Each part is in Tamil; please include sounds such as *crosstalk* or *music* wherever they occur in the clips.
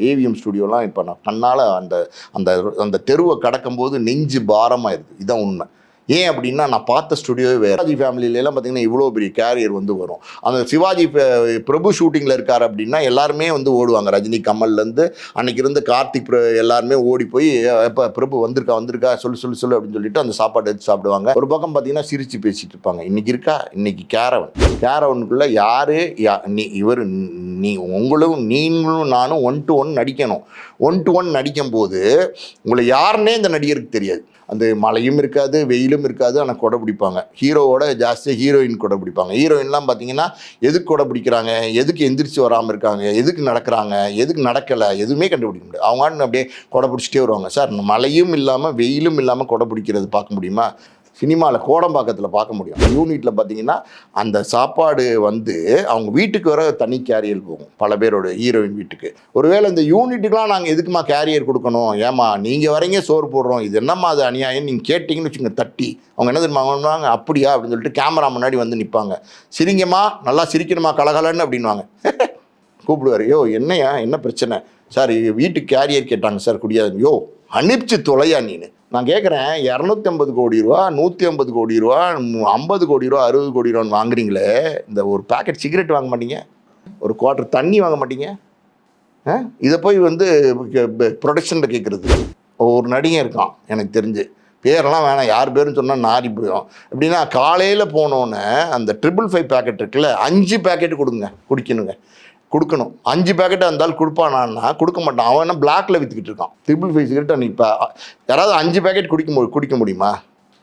ஏவிஎம் ஸ்டுடியோலாம் இப்போ நான் கண்ணால் அந்த அந்த அந்த தெருவை கடக்கும்போது நெஞ்சு பாரமாயிருது. இதுதான் உண்மை. ஏன் அப்படின்னா நான் பார்த்த ஸ்டுடியோவே வேறு சிவாஜி ஃபேமிலியிலலாம் பார்த்தீங்கன்னா இவ்வளோ பெரிய கேரியர் வந்து வரும். அந்த சிவாஜி பிரபு ஷூட்டிங்கில் இருக்கார் அப்படின்னா எல்லாருமே வந்து ஓடுவாங்க. ரஜினி கமல்லேருந்து அன்னைக்கு இருந்து கார்த்திக் பிர- எல்லாருமே ஓடி போய் எப்போ பிரபு வந்திருக்கா வந்திருக்கா சொல்லு சொல்லு சொல்லு அப்படின்னு சொல்லிட்டு அந்த சாப்பாடு எடுத்து சாப்பிடுவாங்க. ஒரு பக்கம் பார்த்தீங்கன்னா சிரிச்சு பேசிட்டு இருப்பாங்க. இன்னைக்கு இருக்கா? இன்னைக்கு கேரவன். கேரவனுக்குள்ளே யார் யா- நீ இவர் நீ உங்களும் நீங்களும் நானும் ஒன் டு ஒன் நடிக்கணும். ஒன் டு ஒன் நடிக்கும் போது உங்களை யாருன்னே இந்த நடிகருக்கு தெரியாது. அந்த மழையும் இருக்காது வெயிலும் இருக்காது ஆனால் கொடை பிடிப்பாங்க. ஹீரோவோட ஜாஸ்தியாக ஹீரோயின் கொடை பிடிப்பாங்க. ஹீரோயின்லாம் பார்த்தீங்கன்னா எதுக்கு கொடை பிடிக்கிறாங்க? எதுக்கு எந்திரிச்சு வராமல் இருக்காங்க? எதுக்கு நடக்கிறாங்க? எதுக்கு நடக்கலை? எதுவுமே கண்டுபிடிக்க முடியாது. அவங்க அப்படியே கொடை பிடிச்சிட்டே வருவாங்க. சார் மழையும் இல்லாமல் வெயிலும் இல்லாமல் கொடை பிடிக்கிறது பார்க்க முடியுமா? சினிமாவில் கோடம்பாக்கத்தில் பார்க்க முடியும். யூனிட்டில் பார்த்தீங்கன்னா அந்த சாப்பாடு வந்து அவங்க வீட்டுக்கு வர தனி கேரியர் போகும். பல பேரோட ஹீரோயின் வீட்டுக்கு. ஒருவேளை இந்த யூனிட்டுக்கெலாம் நாங்கள் எதுக்குமா கேரியர் கொடுக்கணும்? ஏமா நீங்கள் வரீங்க சோறு போடுறோம். இது என்னம்மா அது அநியாயம் நீங்கள் கேட்டிங்கன்னு வச்சுங்க தட்டி. அவங்க என்ன தெரியுமா அப்படியா அப்படின்னு சொல்லிட்டு கேமரா முன்னாடி வந்து நிற்பாங்க சிரிங்கம்மா நல்லா சிரிக்கணுமா கலகலன்னு அப்படின்வாங்க *laughs* கூப்பிடுவார். யோ என்னையா என்ன பிரச்சனை? சார் வீட்டுக்கு கேரியர் கேட்டாங்க சார் குடியாது யோ அனுப்பிச்சு தொலையா நீனு? நான் கேட்குறேன் இரநூத்தி ஐம்பது கோடி ரூபா நூற்றி ஐம்பது கோடி ரூபா ஐம்பது கோடி ரூபா அறுபது கோடி ரூபான்னு வாங்குறீங்களே இந்த ஒரு பேக்கெட் சிகரெட் வாங்க மாட்டீங்க? ஒரு குவார்ட்டர் தண்ணி வாங்க மாட்டீங்க? ஆ? இதை போய் வந்து ப்ரொடக்ஷனில் கேட்குறது ஒரு நடிகன் இருக்கான் எனக்கு தெரிஞ்சு. பேரெல்லாம் வேணாம் யார் பேருன்னு சொன்னால் நாரி போயிடும். எப்படின்னா காலையில் போனோன்னே அந்த ட்ரிபிள் ஃபைவ் பேக்கெட் இருக்குல்ல அஞ்சு பேக்கெட் கொடுங்க குடிக்கணுங்க. கொடுக்கணும். அஞ்சு பேக்கெட்டாக இருந்தாலும் கொடுப்பானான்னா கொடுக்க மாட்டான். அவன் என்ன பிளாக்ல விற்றுக்கிட்டு இருக்கான். ட்ரிபிள் ஃபைவ் சிகரெட் இப்போ யாராவது அஞ்சு பேக்கெட் குடிக்க மு குடிக்க முடியுமா?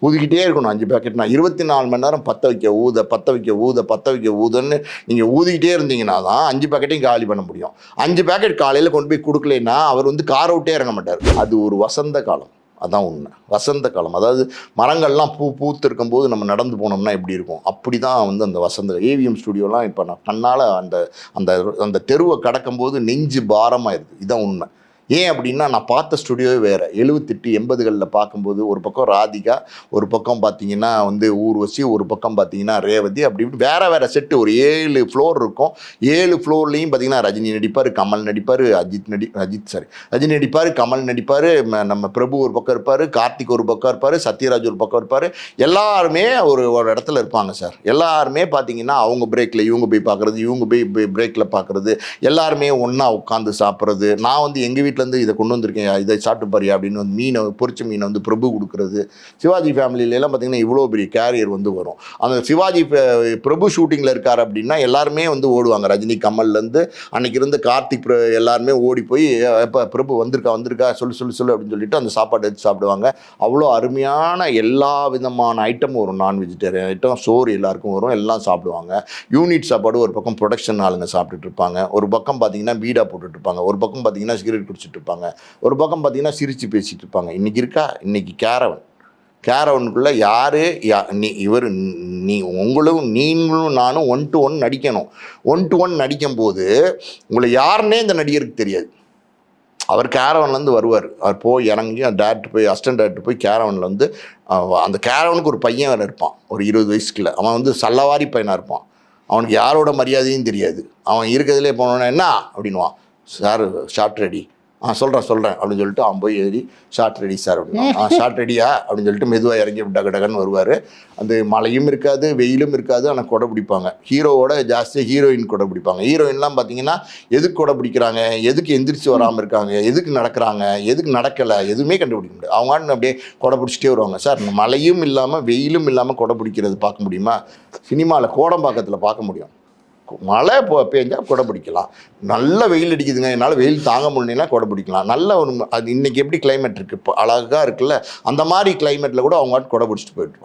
ஊதிக்கிட்டே இருக்கணும் அஞ்சு பேக்கெட்னா இருபத்தி நாலு மணி நேரம் பற்ற வைக்க ஊத பற்ற வைக்க ஊத பற்ற வைக்க ஊதன்னு நீங்கள் ஊதிக்கிட்டே இருந்தீங்கன்னா தான் அஞ்சு பேக்கெட்டையும் காலி பண்ண முடியும். அஞ்சு பேக்கெட் காலையில் கொண்டு போய் கொடுக்கலைன்னா அவர் வந்து காரை விட்டே இறங்க மாட்டார். அது ஒரு வசந்த காலம். அதான் உண்மை. வசந்த காலம். அதாவது மரங்கள்லாம் பூ பூத்து இருக்கும்போது நம்ம நடந்து போனோம்னா எப்படி இருக்கும்? அப்படி தான் வந்து அந்த வசந்த. ஏவிஎம் ஸ்டுடியோலாம் இப்போ நான் கண்ணால் அந்த அந்த அந்த தெருவை கடக்கும்போது நெஞ்சு பாரமாயிருது இதுதான் உண்மை. ஏன் அப்படின்னா நான் பார்த்த ஸ்டுடியோவே வேறு. எழுபத்தெட்டு எண்பதுகளில் பார்க்கும்போது ஒரு பக்கம் ராதிகா ஒரு பக்கம் பார்த்தீங்கன்னா வந்து ஊர்வசி ஒரு பக்கம் பார்த்தீங்கன்னா ரேவதி அப்படி இப்படி வேறு வேறு செட்டு ஒரு ஏழு ஃப்ளோர் இருக்கும். ஏழு ஃப்ளோர்லேயும் பார்த்தீங்கன்னா ரஜினி நடிப்பார் கமல் நடிப்பார் அஜித் நடி அஜித் சாரி ரஜினி நடிப்பார் கமல் நடிப்பார் நம்ம பிரபு ஒரு பக்கம் இருப்பார் கார்த்திக் ஒரு பக்கம் இருப்பார் சத்யராஜ் ஒரு பக்கம் இருப்பார். எல்லாருமே ஒரு ஒரு இடத்துல இருப்பாங்க சார் எல்லாருமே பார்த்தீங்கன்னா அவங்க பிரேக்கில் இவங்க போய் பார்க்குறது இவங்க போய் பிரேக்கில் பார்க்குறது எல்லாருமே ஒன்றா உட்காந்து சாப்பிட்றது. நான் வந்து எங்கள் வீட்டிலேருந்து இதை கொண்டு வந்திருக்கேன் இதை சாப்பிட்டு பாரு அப்படின்னு வந்து மீனை பொறிச்ச மீனை வந்து பிரபு கொடுக்குறது. சிவாஜி ஃபேமிலியிலலாம் பார்த்தீங்கன்னா இவ்வளோ பெரிய கேரியர் வந்து வரும். அந்த சிவாஜி பிரபு ஷூட்டிங்கில் இருக்கார் அப்படின்னா எல்லாருமே வந்து ஓடுவாங்க. ரஜினி கமல்லேருந்து அன்றைக்கி இருந்த கார்த்திக் பிர- எல்லாருமே ஓடி போய் எப்போ பிரபு வந்திருக்கா வந்திருக்கா சொல்லு சொல்லு சொல்லு அப்படின்னு சொல்லிட்டு அந்த சாப்பாடு எடுத்து சாப்பிடுவாங்க. அவ்வளோ அருமையான எல்லா விதமான ஐட்டமும் வரும். நான் வெஜிடேரியன் ஐட்டம் சோறு எல்லாருக்கும் வரும் எல்லாம் சாப்பிடுவாங்க. யூனிட் சாப்பாடு ஒரு பக்கம் ப்ரொடக்ஷன் ஆளுங்க சாப்பிட்டுட்டு இருப்பாங்க. ஒரு பக்கம் பார்த்தீங்கன்னா பீடா போட்டுட்டு இருப்பாங்க. ஒரு பக்கம் பார்த்தீங்கன்னா சிகரெட் குடிச்சிட்டு இருப்பாங்க ஒரு பக்கம் பார்த்தீங்கன்னா சிரித்து பேசிகிட்டு இருப்பாங்க இன்றைக்கி இருக்கா? இன்னைக்கு கேரவன். கேரவனுக்குள்ளே யார்? யா நீ இவர் நீ உங்களும் நீங்களும் நானும் ஒன் டு ஒன் நடிக்கணும். ஒன் டு ஒன் நடிக்கும் போது உங்களை யாருன்னே இந்த நடிகருக்கு தெரியாது. அவர் கேரவன்லேருந்து வருவார். அவர் போய் இறங்கி டேரக்டர் போய் அசிஸ்டன்ட் டேரக்டர் போய் கேரவனில் வந்து அந்த கேரவனுக்கு ஒரு பையன் வேறு இருப்பான். ஒரு இருபது வயசுக்குள்ள. அவன் வந்து சல்லவாரி பையனாக இருப்பான். அவனுக்கு யாரோட மரியாதையும் தெரியாது. அவன் இருக்கிறதுலே போனோன்னா என்ன? அப்படின்வான் சார் ஷார்ட் ரெடி ஆ சொல்கிறேன் சொல்கிறேன் அப்படின்னு சொல்லிட்டு அவன் போய் ஏறி ஷார்ட் ரெடி சார் அப்படின்னா. ஆ *laughs* ஷார்ட் ரெடியா அப்படின்னு சொல்லிட்டு மெதுவாக இறங்கி டக்கு டக்குன்னு வருவார். அந்த மழையும் இருக்காது வெயிலும் இருக்காது ஆனால் கொடை பிடிப்பாங்க. ஹீரோவோட ஜாஸ்தியாக ஹீரோயின் கொடை பிடிப்பாங்க. ஹீரோயின்லாம் பார்த்தீங்கன்னா எதுக்கு கொடை பிடிக்கிறாங்க? எதுக்கு எந்திரிச்சு வராமல் இருக்காங்க? எதுக்கு நடக்கிறாங்க? எதுக்கு நடக்கலை? எதுவுமே கண்டுபிடிக்க முடியாது. அவங்க அப்படியே கொடை பிடிச்சிட்டே வருவாங்க. சார் மழையும் இல்லாமல் வெயிலும் இல்லாமல் கொடை பிடிக்கிறது பார்க்க முடியுமா? சினிமாவில் கோடம்பாக்கத்தில் பார்க்க முடியும். மழை போ பெஞ்சா கொடை பிடிக்கலாம். நல்ல வெயில் அடிக்குதுங்க என்னால் வெயில் தாங்க முடியலனா கொடை பிடிக்கலாம். நல்ல ஒரு அது இன்னைக்கு எப்படி கிளைமேட் இருக்கு? இப்போ அழகாக இருக்குல்ல அந்த மாதிரி கிளைமேட்டில் கூட அவங்க கொடை பிடிச்சிட்டு போயிட்டு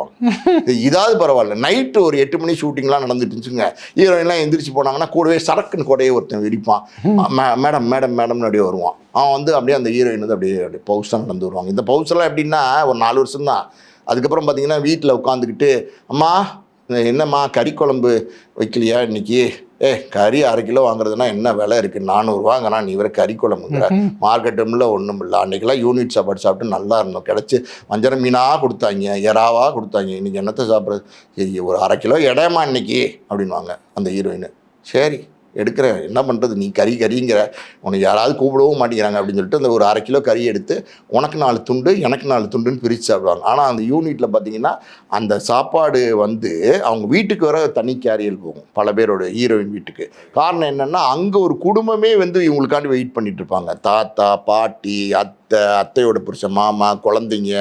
இதாவது பரவாயில்ல. நைட்டு ஒரு எட்டு மணி ஷூட்டிங்லாம் நடந்துட்டு இருந்துச்சுங்க. ஹீரோயின்லாம் எந்திரிச்சு போனாங்கன்னா கூடவே சரக்குன்னு கொடையை ஒருத்தன் விரிப்பான் மே- மேடம் மேடம் மேடம்னு அப்படியே வருவான். அவன் வந்து அப்படியே அந்த ஹீரோயின் வந்து அப்படியே அப்படியே பவுஸாக நடந்து வருவாங்க. இந்த பவுசெல்லாம் எப்படின்னா ஒரு நாலு வருஷம் தான் அதுக்கப்புறம் பார்த்தீங்கன்னா வீட்டில் உட்காந்துக்கிட்டு அம்மா என்னம்மா கறி குழம்பு வைக்கலையா இன்னைக்கு? ஏ கறி அரை கிலோ வாங்குறதுனா என்ன விலை இருக்குது நானூறுவாங்கண்ணா நீ வேற கறி குழம்புங்கிற. மார்க்கெட்டும் இல்லை ஒன்றும் இல்லை அன்றைக்கெல்லாம் யூனிட் சாப்பாடு சாப்பிட்டு நல்லா இருந்தோம். கிடச்சி வஞ்சரம் மீனாக கொடுத்தாங்க. எறாவாக கொடுத்தாங்க. இன்றைக்கி என்னத்தை சாப்பிட்றது? சரி ஒரு அரை கிலோ இடையமா இன்னைக்கு அப்படின்வாங்க அந்த ஹீரோயின் சரி. எடுக்கிறேன் என்ன பண்ணுறது நீ கறி கறிங்கிற. உனக்கு யாராவது கூப்பிடவும் மாட்டேங்கிறாங்க அப்படின்னு சொல்லிட்டு அந்த ஒரு அரை கிலோ கறி எடுத்து உனக்கு நாலு துண்டு எனக்கு நாலு துண்டுன்னு பிரித்து சாப்பிடுவாங்க. ஆனால் அந்த யூனிட்டில் பார்த்தீங்கன்னா அந்த சாப்பாடு வந்து அவங்க வீட்டுக்கு வர தனி கேரியல் போகும் பல பேரோட ஹீரோயின் வீட்டுக்கு. காரணம் என்னென்னா அங்கே ஒரு குடும்பமே வந்து இவங்களுக்காண்டி வெயிட் பண்ணிட்டு இருப்பாங்க. தாத்தா பாட்டி அத்தை அத்தை அத்தையோட புருஷன் மாமா குழந்தைங்க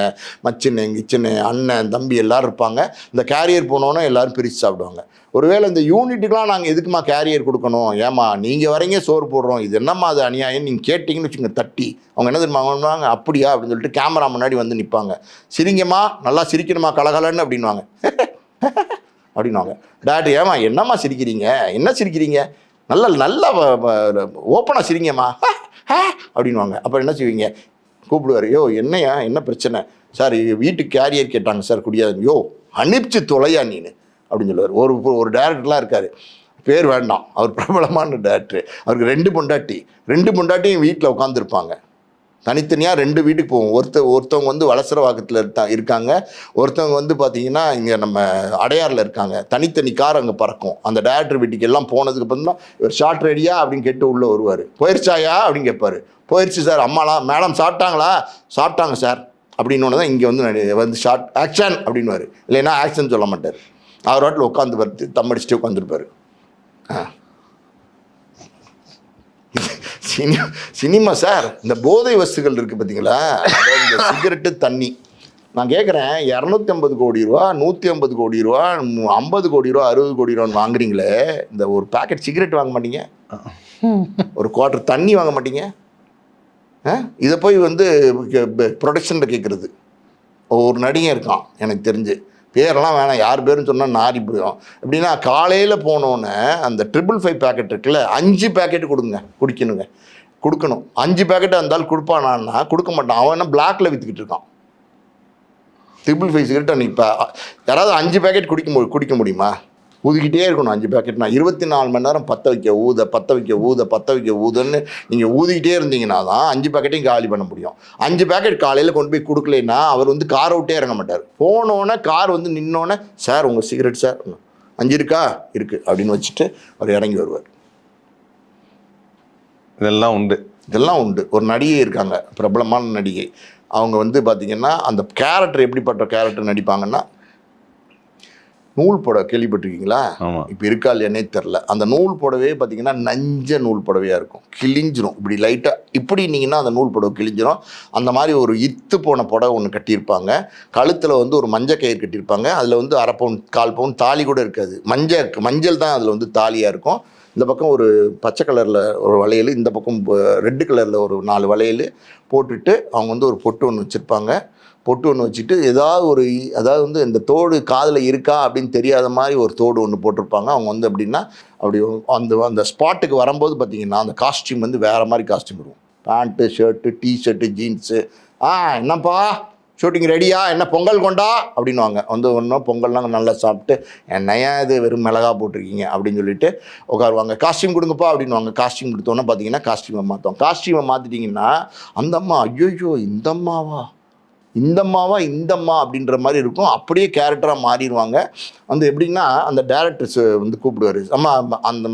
மச்சினு கிச்சனு அண்ணன் தம்பி எல்லாரும் இருப்பாங்க. இந்த கேரியர் போனோன்னா எல்லாரும் பிரித்து சாப்பிடுவாங்க. ஒருவேளை இந்த யூனிட்டுக்கெலாம் நாங்கள் எதுக்குமா கேரியர் கொடுக்கணும்? ஏமா நீங்கள் வரீங்க சோறு போடுறோம். இது என்னம்மா அது அநியாயம்? நீங்கள் கேட்டிங்கன்னு வச்சுங்க தட்டி. அவங்க என்ன தெரியுமா பண்ணுவாங்க? அப்படியா? அப்படின்னு சொல்லிட்டு கேமரா முன்னாடி வந்து நிற்பாங்க சிரிங்கம்மா நல்லா சிரிக்கணுமா கலகலன்னு? அப்படின்வாங்க *laughs* அப்படின்வாங்க டாக்டர் ஏமா என்னம்மா சிரிக்கிறீங்க? என்ன சிரிக்கிறீங்க? நல்லா நல்லா ஓப்பனாக சிரிங்கம்மா. *laughs* அப்படின்வாங்க அப்புறம் என்ன செய்வீங்க? கூப்பிடுவார் யோ என்னையா? என்ன பிரச்சனை? சார் வீட்டு கேரியர் கேட்டாங்க சார் குடியாது யோ அனுப்பிச்சு தொலையா நீனு? அப்படின்னு சொல்லுவார். ஒரு ஒரு டேரக்டர்லாம் இருக்கார். பேர் வேண்டாம். அவர் பிரபலமான டேரக்டர் அவருக்கு ரெண்டு பொண்டாட்டி. ரெண்டு பொண்டாட்டியும் வீட்டில் உட்காந்துருப்பாங்க தனித்தனியாக ரெண்டு வீட்டுக்கு போவோம். ஒருத்த ஒருத்தவங்க வந்து வளசர வாக்கத்தில் இருக்கா இருக்காங்க. ஒருத்தவங்க வந்து பார்த்தீங்கன்னா இங்கே நம்ம அடையாறில் இருக்காங்க. தனித்தனி கார் அங்கே பறக்கும். அந்த டேரக்டர் வீட்டுக்கு எல்லாம் போனதுக்கு அப்புறம் தான் இவர் ஷார்ட் ரெடியா அப்படின்னு கேட்டு உள்ளே வருவார். போயிருச்சாயா? அப்படின்னு கேட்பார். போயிருச்சு சார் அம்மாலாம் மேடம் சாப்பிட்டாங்களா? சாப்பிட்டாங்க சார் அப்படின்னு தான் இங்கே வந்து வந்து ஷார்ட் ஆக்ஷன் அப்படின்னுவார். இல்லைன்னா ஆக்ஷன் சொல்ல மாட்டார். அவர் வாட்டில் உட்காந்து பார்த்து தம் அடிச்சுட்டு ஆ. சினி சினிமா சார் இந்த போதை வஸ்துகள் இருக்குது பார்த்தீங்களா இந்த சிகரெட்டு தண்ணி. நான் கேட்குறேன் இரநூத்தி ஐம்பது கோடி ரூபா நூற்றி ஐம்பது கோடி ரூபா ஐம்பது கோடி ரூபா அறுபது கோடி ரூபான்னு வாங்குறீங்களே இந்த ஒரு பேக்கெட் சிகரெட் வாங்க மாட்டீங்க? ஒரு குவார்டர் தண்ணி வாங்க மாட்டீங்க? ஆ? இதை போய் வந்து ப்ரொடக்ஷனில் கேட்குறது ஒரு நடிகன் இருக்கான் எனக்கு தெரிஞ்சு. பேரெல்லாம் வேணாம். யார் பேருன்னு சொன்னால் நாரி போயிடும் எப்படின்னா காலையில் போனோன்னே அந்த ட்ரிபிள் ஃபைவ் பேக்கெட் இருக்குல்ல அஞ்சு பேக்கெட் கொடுங்க குடிக்கணுங்க. கொடுக்கணும். அஞ்சு பேக்கெட் இருந்தாலும் கொடுப்பானான்னா கொடுக்க மாட்டான். அவன் என்ன பிளாக்ல விற்றுக்கிட்டு இருக்கான். ட்ரிபிள் ஃபைவ் சிகரெட் அன்னைக்கு இப்போ யாராவது அஞ்சு பேக்கெட் குடிக்க மு குடிக்க முடியுமா? ஊதிக்கிட்டே இருக்கணும். அஞ்சு பேக்கெட் நான் இருபத்தி நாலு மணி நேரம் பற்ற வைக்க ஊத பற்ற வைக்க ஊத பற்ற வைக்க ஊதன்னு நீங்கள் ஊதிக்கிட்டே இருந்தீங்கன்னா தான் அஞ்சு பேக்கெட்டையும் காலி பண்ண முடியும். அஞ்சு பேக்கெட் காலையில் கொண்டு போய் கொடுக்கலைன்னா அவர் வந்து காரை விட்டே இறங்க மாட்டார். போனோன்னே கார் வந்து நின்னோன்னே சார் உங்கள் சிகரெட் சார். அஞ்சு இருக்கா? இருக்குது அப்படின்னு வச்சுட்டு அவர் இறங்கி வருவார். இதெல்லாம் உண்டு. இதெல்லாம் உண்டு. ஒரு நடிகை இருக்காங்க. பிரபலமான நடிகை. அவங்க வந்து பார்த்திங்கன்னா அந்த கேரக்டர் எப்படிப்பட்ட கேரக்டர் நடிப்பாங்கன்னா நூல் புடவை கேள்விப்பட்டிருக்கீங்களா? இப்போ இருக்கா இல்லையானே தெரில அந்த நூல் புடவையே பார்த்தீங்கன்னா நஞ்ச நூல் புடவையாக இருக்கும். கிழிஞ்சிரும். இப்படி லைட்டாக இப்படி நீங்கன்னா அந்த நூல் புடவை கிழிஞ்சிரும். அந்த மாதிரி ஒரு இத்து போன புடவை ஒன்று கட்டியிருப்பாங்க. கழுத்தில் வந்து ஒரு மஞ்சள் கயிறு கட்டியிருப்பாங்க. அதில் வந்து அரை பவுன் கால் பவுன் தாலி கூட இருக்காது. மஞ்சள் மஞ்சள் தான் அதில் வந்து தாலியாக இருக்கும். இந்த பக்கம் ஒரு பச்சை கலரில் ஒரு வளையல் இந்த பக்கம் ரெட்டு கலரில் ஒரு நாலு வளையல் போட்டுட்டு அவங்க வந்து ஒரு பொட்டு ஒன்று வச்சுருப்பாங்க. பொட்டு ஒன்று வச்சுட்டு ஏதாவது ஒரு இ- அதாவது வந்து இந்த தோடு காதில் இருக்கா அப்படின்னு தெரியாத மாதிரி ஒரு தோடு ஒன்று போட்டிருப்பாங்க. அவங்க வந்து அப்படின்னா அப்படி அந்த அந்த ஸ்பாட்டுக்கு வரும்போது பார்த்தீங்கன்னா அந்த காஸ்டியூம் வந்து வேறு மாதிரி காஸ்டியூம் இருக்கும். Pant shirt t shirt jeans. ஆ என்னப்பா? ஷூட்டிங் ரெடியா என்ன பொங்கல் கொண்டா? அப்படின்னுவாங்க. வந்து ஒன்றும் பொங்கல்லாம் நல்லா சாப்பிட்டு என்னையா இது வெறும் மிளகா போட்டிருக்கீங்க? அப்படின்னு சொல்லிட்டு உட்காருவாங்க. காஸ்டியூம் கொடுங்கப்பா அப்படின்னுவாங்க. காஸ்டியூம் கொடுத்தோன்னே பார்த்தீங்கன்னா காஸ்டியூமை மாற்றோம் காஸ்டியூமை மாற்றிட்டிங்கன்னா அந்த அம்மா ஐயோ இந்த அம்மாவா இந்த இந்தம்மா அப்படின்ற மாதிரி இருக்கும். அப்படியே கேரக்டராக மாறிடுவாங்க. வந்து எப்படின்னா அந்த டேரக்டர்ஸ் வந்து கூப்பிடுவார். அம்மா அந்த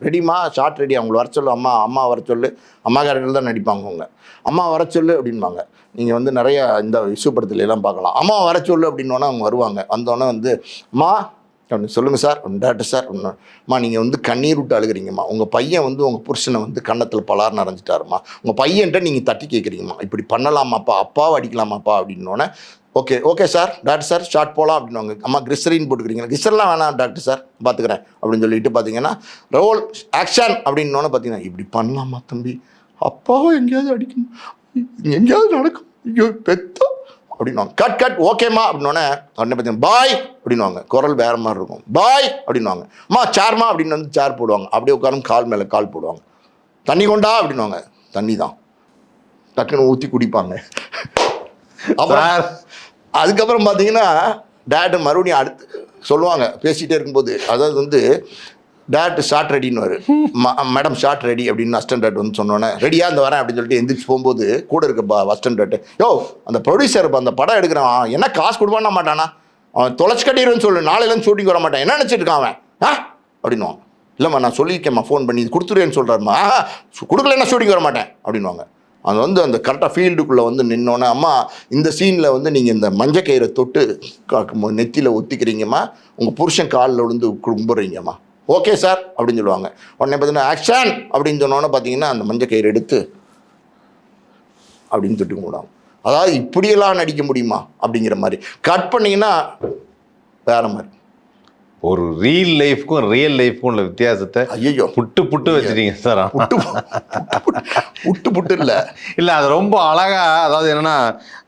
ரெடிமா ஷார்ட் ரெடி அவங்கள வர சொல்லு. அம்மா அம்மா வர சொல்லு. அம்மா கேரக்டர் தான் நடிப்பாங்க அவங்க. அம்மா வர சொல்லு அப்படின்பாங்க. நீங்கள் வந்து நிறையா இந்த இசு படத்துல எல்லாம் பார்க்கலாம். அம்மா வர சொல்லு அப்படின்னோன்னே அவங்க வருவாங்க. வந்தோடனே வந்து அம்மா அப்படின்னு சொல்லுங்கள் சார். டாக்டர் சார் அம்மா நீங்கள் வந்து கண்ணீர் விட்டு அழுகிறீங்கம்மா. உங்கள் பையன் வந்து உங்கள் புருஷனை வந்து கன்னத்தில் பலார் நிறைஞ்சிட்டாருமா உங்கள் பையன்ட்ட நீங்கள் தட்டி கேட்குறீங்கம்மா இப்படி பண்ணலாமாப்பா? அப்பாவை அடிக்கலாமாப்பா? அப்படின்னோடனே okay okay sir. Doctor sir shot போகலாம் அப்படின்னு அம்மா கிரிசரின் போட்டுக்கிறீங்க கிரிசர்லாம் வேணாம் டாக்டர் சார். பார்த்துக்கிறேன் அப்படின்னு சொல்லிட்டு பார்த்தீங்கன்னா ரோல் ஆக்ஷன் அப்படின்னோடனே பார்த்தீங்கன்னா இப்படி பண்ணலாமா தம்பி? அப்பாவை எங்கேயாவது அடிக்கணும். எங்கேயாவது நடக்கும் ஐயோ பெத்த அப்படின்வாங்க கட் கட் ஓகேம்மா அப்படின்னோடனே உடனே பார்த்தீங்கன்னா பாய் அப்படின்வாங்க குரல் வேற மாதிரி இருக்கும். பாய் அப்படின்வாங்க அம்மா சேர்மா அப்படின்னு வந்து சேர் போடுவாங்க. அப்படியே உட்காரும் கால் மேலே கால் போடுவாங்க. தண்ணி கொண்டா அப்படின்வாங்க தண்ணி தான். டக்குன்னு ஊற்றி குடிப்பாங்க. அப்புறம் அதுக்கப்புறம் பார்த்தீங்கன்னா டேட்டு மறுபடியும் அடுத்து சொல்லுவாங்க. பேசிகிட்டே இருக்கும்போது. அதாவது வந்து டேட் ஷார்ட் ரெடின்னு மேடம் ஷார்ட் ரெடி அப்படின்னு அஸ்டன் வந்து சொன்னோன்னே ரெடியாக இந்த வரேன் அப்படின்னு சொல்லிட்டு எந்திரிச்சு போகும்போது கூட இருக்க பா அஸ்டன் யோ அந்த ப்ரொடியூசர் அந்த படம் எடுக்கிறான். என்ன காசு கொடுப்பானா மாட்டானா? அவன் தொலைச்சு கட்டிடுவேன்னு சொல்லு. நாளையிலேருந்து ஷூட்டிங் வர மாட்டான். என்ன நினச்சிட்டு இருக்கான் அவன்? ஆ? அப்படின்னுவான் இல்லைம்மா நான் சொல்லியிருக்கேம்மா ஃபோன் பண்ணி கொடுத்துருவேன்னு சொல்கிறாருமா கொடுக்கலன்னா ஷூட்டிங் வர மாட்டேன் அப்படின்வாங்க அது வந்து அந்த கரெக்டாக ஃபீல்டுக்குள்ளே வந்து நின்னோன்னே அம்மா இந்த சீனில் வந்து நீங்கள் இந்த மஞ்சக்கயிறை தொட்டு நெத்தியில் ஒத்திக்கிறீங்கம்மா. உங்கள் புருஷன் காலில் விழுந்து கும்பிட்றீங்கம்மா. ஓகே சார் அப்படின்னு சொல்லுவாங்க. உடனே பார்த்தீங்கன்னா ஆக்ஷன் அப்படின்னு சொன்னோன்னே பார்த்தீங்கன்னா அந்த மஞ்சக்கயிறு எடுத்து அப்படின்னு திட்டு கூடாங்க அதாவது இப்படியெல்லாம் நடிக்க முடியுமா? அப்படிங்கிற மாதிரி. கட் பண்ணிங்கன்னா வேறு மாதிரி. ஒரு ரீல் லைஃப்க்கும் ரியல் லைஃப்க்கும் உள்ள வித்தியாசத்தை ஐயோ புட்டு புட்டு வச்சிட்டீங்க சார். புட்டு புட்டு புட்டு இல்லை. இல்லை அது ரொம்ப அழகா அதாவது என்னன்னா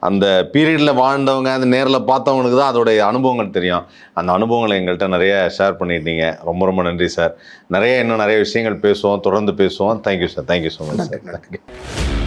அந்த பீரியடில் வாழ்ந்தவங்க அந்த நேரில் பார்த்தவங்களுக்கு தான் அதோடைய அனுபவங்கள் தெரியும். அந்த அனுபவங்களை எங்கள்கிட்ட நிறைய ஷேர் பண்ணிட்டீங்க. ரொம்ப ரொம்ப நன்றி சார். நிறைய இன்னும் நிறைய விஷயங்கள் பேசுவோம் தொடர்ந்து பேசுவோம். Thank you sir thank you so much sir